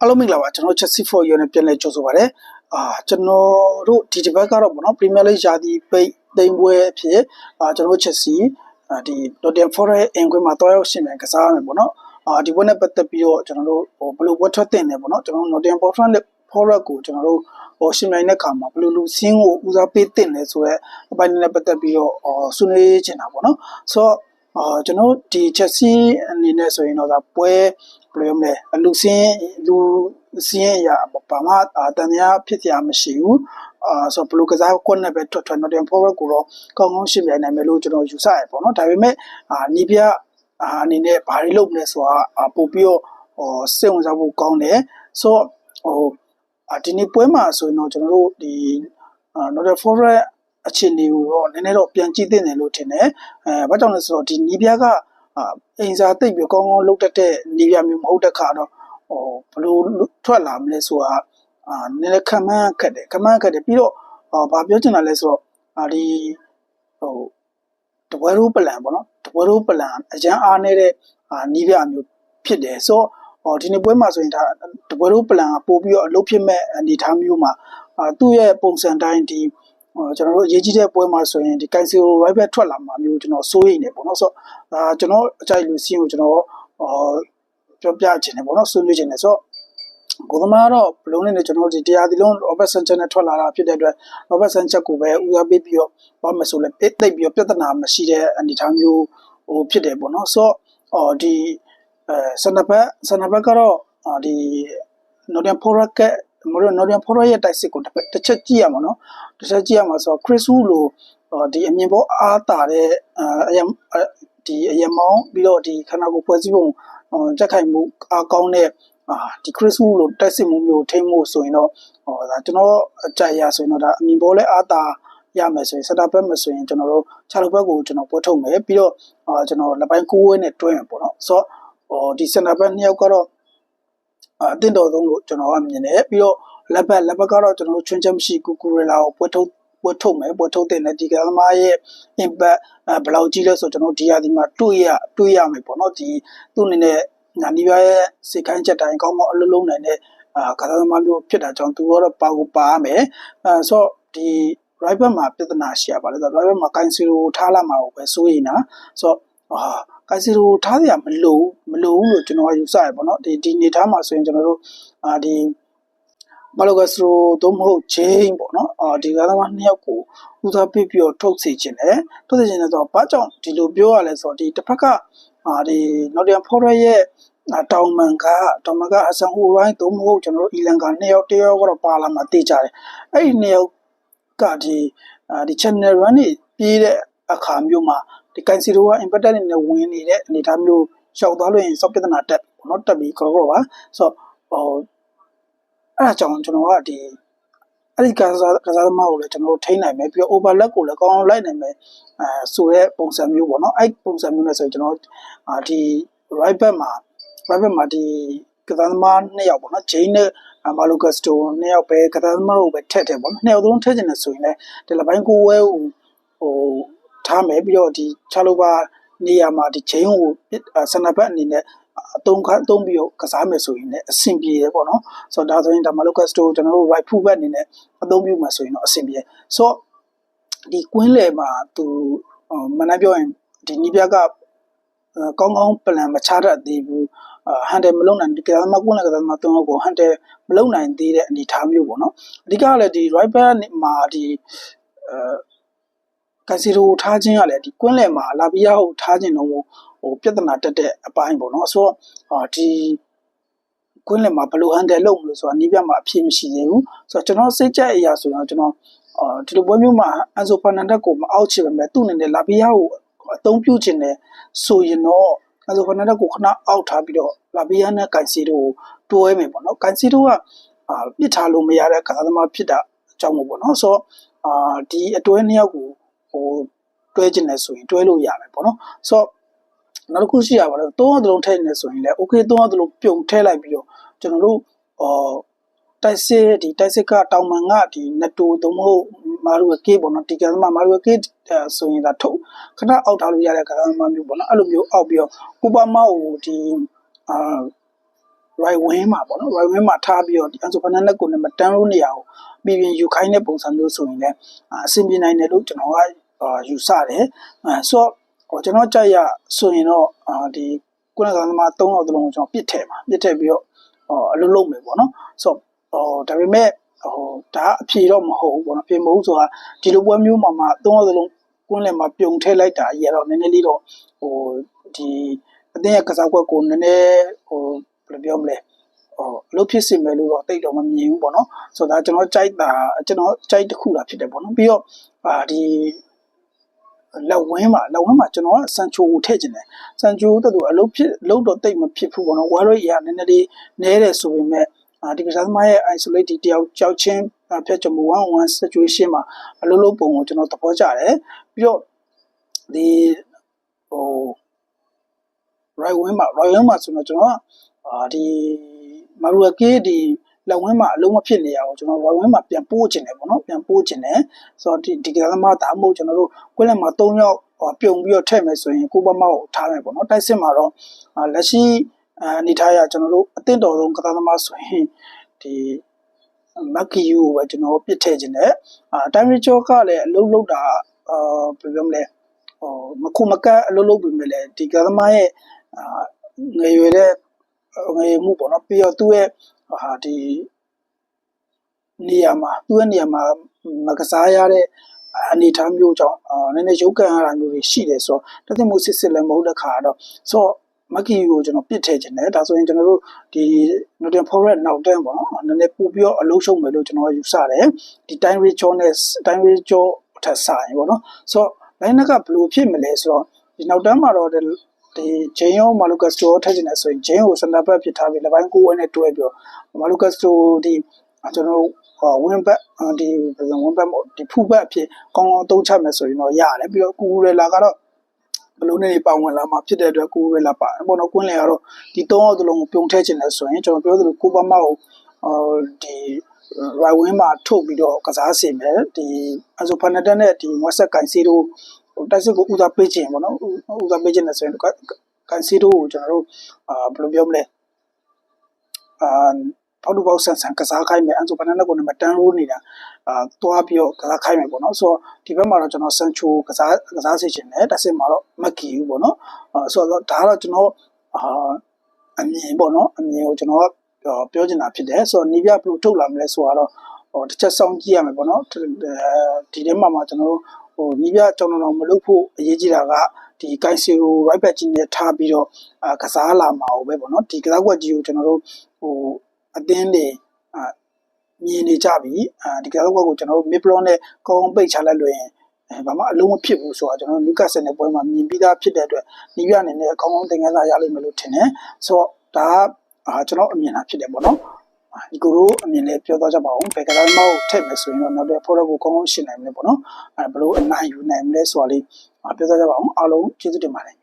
အားလုံးမင်္ဂလာပါကျွန်တော် Chelsea for You နဲ့ပြန်လည်ကြိုဆိုပါရစေအာကျွန်တော်တို့ဒီတစ်ပတ်ကတော့ပေါ့နော် Premier League ရာသီပိတ်သိမ်းပွဲအဖြစ်အာကျွန်တော် Chelsea အာဒီ Nottingham Forest အင်ကွင်းမှာတွားရောက်ရှင်မြန်ကစားရမယ်ပေါ့နော်အာဒီပွဲနဲ့ပတ်သက်ပြီးတော့ကျွန်တော်တို့ဟိုဘယ်လိုပွဲထွက်တင်နေပေါ့နော်ကျွန်တော်တို့ Nottingham Forest Forest ကိုကျွန်တော်တို့ဟိုရှင်မြိုင်တဲ့ခါမှာဘယ်လိုလူစင်းကိုဦးစားပေးတင်လဲဆိုတော့အပိုင်းနဲ့ပတ်သက်ပြီးတော့ဆွေးနွေးချင်တာပေါ့နော်ဆိုတော့အာကျွန်တော်ဒီ Chelsea အနေနဲ့ဆိုရင်တော့ဒါပွဲ ဘယ်လိုမလဲလူစင်းလူစင်းရပါမတန်ရာဖြစ်စရာမရှိဘူးအာဆိုဘယ်လိုကစားကွက်နဲ့ပဲထွက်ထွက် Nottingham Forest ကိုတော့ကောင်းကောင်းရှင်းပြနိုင်မယ်လို့ကျွန်တော်ယူဆရပေါ့နော်ဒါပေမဲ့အာနီးပြအာအနေနဲ့ဘာတွေလုပ်မလဲဆိုတာပို့ပြီးတော့ဟိုစိတ်ဝင်စားဖို့ကောင်းတယ်ဆိုတော့ဟိုအာဒီနေ့ပွဲမှာဆိုရင်တော့ကျွန်တော်တို့ဒီအာ Nottingham Forest အခြေအနေကိုတော့နည်းနည်းတော့ပြန်ကြည့်သင့်တယ်လို့ထင်တယ်အဲဘာကြောင့်လဲဆိုတော့ဒီနီးပြက အာအင်စာတိတ်ပြီးကောင်းကောင်းလုပ်တတ်တဲ့နီးပြမျိုးမဟုတ်တဲ့ခါတော့ဟိုဘလို့ထွက်လာမလဲဆိုတာအာနည်းနည်းခံမှန်းခက်တယ်ခံမှန်းခက်တယ်ပြီးတော့အာဘာပြောချင်တာလဲဆိုတော့အာဒီဟိုတပွဲရိုးပလန်ပေါ့နော်တပွဲရိုးပလန်အရန်အားနေတဲ့အာနီးပြမျိုးဖြစ်တယ်ဆိုတော့ဟောဒီနေ့ပွဲမှာဆိုရင်ဒါတပွဲရိုးပလန်ကပို့ပြီးတော့အလုပ်ဖြစ်မဲ့အနေအထားမျိုးမှာအာသူ့ရဲ့ပုံစံတိုင်းဒီဟို ကျွန်တော်တို့အရေးကြီးတဲ့ပွဲမှာဆိုရင်ဒီကိုင်စီရို right back ထွက်လာမှာမျိုးကျွန်တော်စိုးရိမ်နေပေါ့နော်ဆိုတော့ဒါကျွန်တော်အကြိုက်လူစီးကိုကျွန်တော်ဟောပြောပြချင်တယ်ပေါ့နော်ဆွေးနွေးချင်တယ်ဆိုတော့ကိုသမားတော့ဘလုံးနဲ့ကျွန်တော်ဒီတရားဒီလုံး Robert Sanchez နဲ့ထွက်လာတာဖြစ်တဲ့အတွက် Robert Sanchez ကိုပဲဦးစားပေးပြီးတော့ဘာမှဆိုလဲတိတ်ပြီးတော့ပြဿနာမရှိတဲ့အနေအထားမျိုးဟိုဖြစ်တယ်ပေါ့နော်ဆိုတော့အော်ဒီအဲစနဘတ်စနဘတ်ကတော့ဒီ Northern Forest ကမလို့ Northern Forest ရဲ့ တိုက်စစ်ကိုတစ်ချက်ကြည့်ရမှာနော်တစ်ချက်ကြည့်ရမှာဆိုတော့ Chris Wu လိုဒီအမြင်ပေါ်အားတာတဲ့အယံဒီအယံမောင်းပြီးတော့ဒီခန္ဓာကိုယ်ဖွဲ့စည်းပုံကြက်ခိုင်မှုအားကောင်းတဲ့အာဒီ Chris Wu လိုတိုက်စစ်မှုမျိုးထိမ့်မှုဆိုရင်တော့ဟောဒါကျွန်တော်အကြိုက်ရဆိုရင်တော့ဒါအမြင်ပေါ်လဲအားတာရမယ်ဆိုရင်စတာဘက်မဆိုရင်ကျွန်တော်တို့ခြားလိုဘက်ကိုကျွန်တော်ပွဲထုတ်မယ်ပြီးတော့အာကျွန်တော်လက်ပိုင်းကိုးဝဲနဲ့တွဲမယ်ပေါ့နော်ဆိုတော့ဟိုဒီစတာဘက်နှစ်ယောက်ကတော့ အတင်းတော်ဆုံးလို့ကျွန်တော်ကမြင်တယ်ပြီးတော့လက်ဘက်လက်ဘက်ကတော့ကျွန်တော်တို့ချွင်းချက်မရှိကူကူရလာကိုပွဲထုတ်ပွဲထုတ်မယ်ပွဲထုတ်တဲ့ဒီကသမားရဲ့ impact ဘယ်လောက်ကြီးလဲဆိုကျွန်တော်ဒီဟာဒီမှာတွေးရတွေးရမယ်ပေါ့နော်ဒီသူ့အနေနဲ့ညာနီးပြရဲ့စိတ်ခိုင်းချက်တိုင်းကောင်းကောင်းအလုံးလုံးနိုင်တဲ့အာကသမားမျိုးဖြစ်တာကြောင့်သူကတော့ပါကိုပါရမယ်အဲဆိုဒီ right back မှာပြဿနာရှိရပါလေဆိုတော့ right back မှာကိုင်စီရိုထားလာမှာကိုပဲစိုးရိမ်တာဆိုတော့အာ ကိုင်စီရိုထားရမလို့မလို့လို့ကျွန်တော်ကယူဆရပေါ့နော်ဒီဒီနေထားမှာဆိုရင်ကျွန်တော်တို့အာဒီမလောကစရိုသို့မဟုတ်ဂျိန်းပေါ့နော်အာဒီကသမားနှစ်ယောက်ကိုဦးစားပေးပြီးတော့ထုတ်စေခြင်းတယ်ထုတ်စေခြင်းတယ်ဆိုတော့ဘာကြောင့်ဒီလိုပြောရလဲဆိုတော့ဒီတစ်ဖက်ကအာဒီ Nottingham Forest ရဲ့တောင်မန်ကတောင်မန်ကအဆန်ဟိုရိုင်းသို့မဟုတ်ကျွန်တော်တို့အီလန်ကနှစ်ယောက်တယောက်ကတော့ပါလာမှသိကြတယ်အဲ့ဒီနှစ်ယောက်ကဒီဒီ channel run နေပြေးတဲ့ အခါမျိုးမှာဒီကန်စီရိုက impact နဲ့ဝင်နေတဲ့အနေအထားမျိုးရှောက်သွားလို့ရင်စောက်ပြဿနာတက်ပေါ့နော်တက်ပြီးကြောတော့ပါဆိုတော့ဟိုအဲ့ဒါကြောင့်ကျွန်တော်ကဒီအဲ့ဒီကစားကစားသမားကိုလည်းကျွန်တော်တို့ထိန်းနိုင်မယ်ပြီးတော့ overlap ကိုလည်းကောင်းအောင်လိုက်နိုင်မယ်အဲဆိုရဲပုံစံမျိုးပေါ့နော်အဲ့ပုံစံမျိုးနဲ့ဆိုရင်ကျွန်တော်ဒီ right back မှာ right back မှာဒီကစားသမားနှစ်ယောက်ပေါ့နော်ဂျိန်းနဲ့မာလိုကစတိုနှစ်ယောက်ပဲကစားသမားကိုပဲထည့်တယ်ပေါ့နော်နှစ်ယောက်လုံးထည့်ချင်တယ်ဆိုရင်လည်းဒီလပိုင်းကိုဝဲကိုဟို ထားမယ်ပြီးတော့ဒီချာလိုပါနေရာမှာဒီဂျိန်းကိုဆန်နဘတ်အနေနဲ့အတုံးခအတုံးပြီးတော့ကစားမယ်ဆိုရင်လည်းအဆင်ပြေတယ်ပေါ့နော်ဆိုတော့ဒါဆိုရင်ဒါမလိုကစတိုကျွန်တော်တို့ right full back အနေနဲ့အသုံးပြုမှာဆိုရင်တော့အဆင်ပြေဆိုတော့ဒီကွင်းလေမှာသူမနက်ပြောရင်ဒီနီးပြကကောင်းကောင်း plan မချတတ်သေးဘူးဟန်တယ်မလုပ်နိုင်ဒီကစားသမားကွန်းလက်ကစားသမားသုံးယောက်ကိုဟန်တယ်မလုပ်နိုင်သေးတဲ့အနေအထားမျိုးပေါ့နော်အဓိကကလည်းဒီ right back မှာဒီအဲ ကစီရိုထားခြင်းကလည်းဒီကွင်းလယ်မှာလာဘီယာကိုထားခြင်းတော့ဟိုပြဿနာတက်တဲ့အပိုင်းပေါ့နော်ဆိုတော့ဒီကွင်းလယ်မှာဘယ်လိုဟန်တယ်လုပ်မလို့ဆိုတာနီးပြမှာအဖြစ်မရှိသေးဘူးဆိုတော့ကျွန်တော်စိတ်ကြက်အရာဆိုတော့ကျွန်တော်အာဒီလိုပွဲမျိုးမှာအန်ဆိုဖာနန်ဒက်ကိုမအောက်ချင်ပါမယ်သူ့အနေနဲ့လာဘီယာကိုအသုံးပြုခြင်းနဲ့ဆိုရင်တော့အဲဆိုဖနက်ကိုခဏအောက်ထားပြီးတော့လာဘီယာနဲ့ကန်စီတို့ကိုတွဲမယ်ပေါ့နော်ကန်စီတို့ကအာပြစ်ထားလို့မရတဲ့ကစားသမားဖြစ်တာအကြောင်းမို့ပေါ့နော်ဆိုတော့အာဒီအတွဲနှစ်ယောက်ကို ဟိုတွဲကျင်တယ်ဆိုရင်တွဲလို့ရမယ်ပေါ့နော်ဆိုတော့နောက်တစ်ခုရှိရပါတယ်သုံးအောင်တလုံးထည့်နေဆိုရင်လည်း okay သုံးအောင်တလုံးပြုံထည့်လိုက်ပြီးတော့ကျွန်တော်တို့အာတိုက်စစ်ဒီတိုက်စစ်ကတောင်မန်ကဒီနတိုသို့မဟုတ်မာရူကေးပေါ့နော်ဒီကမှာမာရူကေးဆိုရင်ဒါထုတ်ခဏအောက်ထားလို့ရတဲ့ကစားသမားမျိုးပေါ့နော်အဲ့လိုမျိုးအောက်ပြီးတော့ကူပါမောက်ကိုဒီအာ right wing မှာပေါ့နော် right wing မှာထားပြီးတော့ဒီ Ansu Fernandez ကိုလည်းမတန်းလို့နေရအောင်ပြည်ပြင်ယူခိုင်းတဲ့ပုံစံမျိုးဆိုရင်လည်းအာအဆင်ပြေနိုင်တယ်လို့ကျွန်တော်ကအာယူဆတယ်အဲဆိုတော့ဟိုကျွန်တော်ကြိုက်ရဆိုရင်တော့အာဒီကုလကသမား၃ယောက်တလုံးကိုကျွန်တော်ပြစ်ထည့်ပါပြစ်ထည့်ပြီးတော့ဟောအလုပ်လုပ်မယ်ပေါ့နော်ဆိုတော့ဟိုဒါပေမဲ့ဟိုဒါအဖြေတော့မဟုတ်ဘူးပေါ့နော်အဖြေမဟုတ်ဆိုတာဒီလိုပွဲမျိုးမှာမှ၃ယောက်တလုံးကွန်းလယ်မှာပြုံထည့်လိုက်တာကြီးရတော့နည်းနည်းလေးတော့ဟိုဒီအတင်းရဲ့ကစားကွက်ကိုနည်းနည်းဟိုဘယ်လိုပြောမလဲ ဟိုအလုပ်ဖြစ်စီမယ်လို့တော့တိတ်တော့မမြင်ဘူးပေါ့နော်ဆိုတော့ဒါကျွန်တော်ကြိုက်တာကျွန်တော်ကြိုက်တစ်ခုတာဖြစ်တယ်ပေါ့နော်ပြီးတော့အာဒီလက်ဝင်းမှာလက်ဝင်းမှာကျွန်တော်ကစန်ချိုကိုထည့်ခြင်းတယ်စန်ချိုတို့အလုပ်ဖြစ်အလုပ်တော့တိတ်မဖြစ်ဘူးပေါ့နော်ဝါရိုရနည်းနည်းလေးနဲတယ်ဆိုပေမဲ့အာဒီကစားသမားရဲ့ isolate တယောက်ကြောက်ချင်းဖျက်ချမှု1-1 situation မှာအလုပ်လုပ်ပုံကိုကျွန်တော်သဘောကျတယ်ပြီးတော့ဒီဟို right wing မှာ right wing မှာဆိုတော့ကျွန်တော်ကအာဒီ မာရူကေဒီလက်ဝင်းမှာအလုံးမဖြစ်နေရအောင်ကျွန်တော် right wing မှာပြန်ပို့ခြင်းတယ်ပေါ့နော်ပြန်ပို့ခြင်းတယ်ဆိုတော့ဒီဒီကစားသမားဒါမှမဟုတ်ကျွန်တော်တို့ကွင်းလယ်မှာ၃ယောက်ပြုံပြီးတော့ထည့်မယ်ဆိုရင်ကိုပမောက်ကိုထားမယ်ပေါ့နော်တိုက်စစ်မှာတော့လက်ရှိအနေထားရကျွန်တော်တို့အသင့်တော်ဆုံးကစားသမားဆိုရင်ဒီမက်ကီယူကိုပဲကျွန်တော်ပြစ်ထည့်ခြင်းတယ်အာတိုင်းရီချောကလည်းအလုံးလုံးတာအာဘယ်လိုမလဲဟိုမခုမကတ်အလုံးလုံးပြင်မဲ့လေဒီကသမားရဲ့အာငယ်ရွယ်တဲ့ ငယ်မှုပေါ့နော်ပြီးတော့သူ့ရဲ့ဟာဒီနေရာမှာသူ့ရဲ့နေရာမှာမကစားရတဲ့အနေအထားမျိုးကြောင့်အာနည်းနည်းရုပ်ကန်ရတာမျိုးတွေရှိတယ်ဆိုတော့တသက်မှုစစ်စစ်လည်းမဟုတ်တဲ့ခါတော့ဆိုတော့မက်ကီကိုကျွန်တော်ပြစ်ထည့်ခြင်းတယ်ဒါဆိုရင်ကျွန်တော်တို့ဒီ Nottingham Forest နောက်တန်းပေါ့နော်နည်းနည်းပို့ပြီးတော့အလုံးရှုံမယ်လို့ကျွန်တော်ယူဆတယ်ဒီ time ratio နဲ့ time ratio ထက်ဆိုင်ပေါ့နော်ဆိုတော့ line ကဘယ်လိုဖြစ်မလဲဆိုတော့ဒီနောက်တန်းမှာတော့ ဒီဂျင်းယောမာလူကတ်စတိုထည့်ခြင်းနဲ့ဆိုရင်ဂျင်းကိုစနပ်ဘက်ဖြစ်ထားပြီးလပိုင်းကိုဝဲနဲ့တွဲပြီးတော့မာလူကတ်စတိုဒီကျွန်တော်တို့ဝင်းဘက်ဒီဝင်းဘက်ဒီဖူဘက်အဖြစ်ကောင်းကောင်းသုံးချမယ်ဆိုရင်တော့ရတယ်ပြီးတော့ကူရလာကတော့ဘလုံးနဲ့ပါဝင်လာမှာဖြစ်တဲ့အတွက်ကိုရလာပါဘောနော်ကွင်းလေကတော့ဒီ၃အောက်သလုံးကိုပြုံထည့်ခြင်းလဲဆိုရင်ကျွန်တော်ပြောသလိုကိုပမောက်ဟိုဒီ right wing မှာထုတ်ပြီးတော့ကစားစီမယ်ဒီအဆိုဖာနတက်နဲ့ဒီဝက်ဆက်ကန်စီတို့ တိုက်စစ်ကိုဦးစားပေးခြင်းပေါ့နော်ဦးစားပေးခြင်းနဲ့ဆိုရင်ကန်စီတို့ကိုကျွန်တော်တို့အာဘယ်လိုပြောမလဲအာပေါတူပေါဆန်ဆန်ကစားခိုင်းမယ်အန်ဆိုဖာနတက်ကိုနံပါတ်10ရိုးနေတာအာတွားပြီးတော့ကစားခိုင်းမယ်ပေါ့နော်ဆိုတော့ဒီဘက်မှာတော့ကျွန်တော်ဆန်ချိုကစားကစားစီခြင်းနဲ့တက်စစ်မှာတော့မက်ကီဘူးပေါ့နော်အာဆိုတော့ဒါကတော့ကျွန်တော်အာအမြင်ပေါ့နော်အမြင်ကိုကျွန်တော်ကပြောချင်တာဖြစ်တယ်ဆိုတော့နီးပြဘလို့ထုတ်လာမလဲဆိုတော့ဟိုတစ်ချက်စောင့်ကြည့်ရမယ်ပေါ့နော်ဒီထဲမှာမှာကျွန်တော်တို့ ဟိုနီးပြကျွန်တော်တို့မလုပ်ဖို့အရေးကြီးတာကဒီကိုင်စီရို right back ကြီးနဲ့ထားပြီးတော့အာကစားလာမှာ ਉਹ ပဲပေါ့နော်ဒီကစားကွက်ကြီးကိုကျွန်တော်တို့ဟိုအသင်းတွေအာမြင်နေကြပြီအာဒီကစားကွက်ကိုကျွန်တော်တို့ mid block နဲ့ကောင်းပိတ်ချလိုက်လို့ရင်အဲဘာမှအလုံးမဖြစ်ဘူးဆိုတာကျွန်တော်လူကတ်ဆန်တဲ့ပွဲမှာမြင်ပြီးသားဖြစ်တဲ့အတွက်နီးပြအနေနဲ့အကောင်းဆုံးသင်ခန်းစာရလိမ့်မယ်လို့ထင်တယ်ဆိုတော့ဒါကအာကျွန်တော်အမြင်တာဖြစ်တယ်ပေါ့နော် ဒီကိုတို့အမြင်လေးပြောသွားကြပါအောင်ဘယ်ကစားမောက်ထည့်မယ်ဆိုရင်တော့နောက်တဲ့ follow ကိုကောင်းကောင်းရှင်းနိုင်မလဲပေါ့နော်အဲဘလို့အနိုင်ယူနိုင်မလဲဆိုတာလေးပြောသွားကြပါအောင်အားလုံးကျေးဇူးတင်ပါတယ်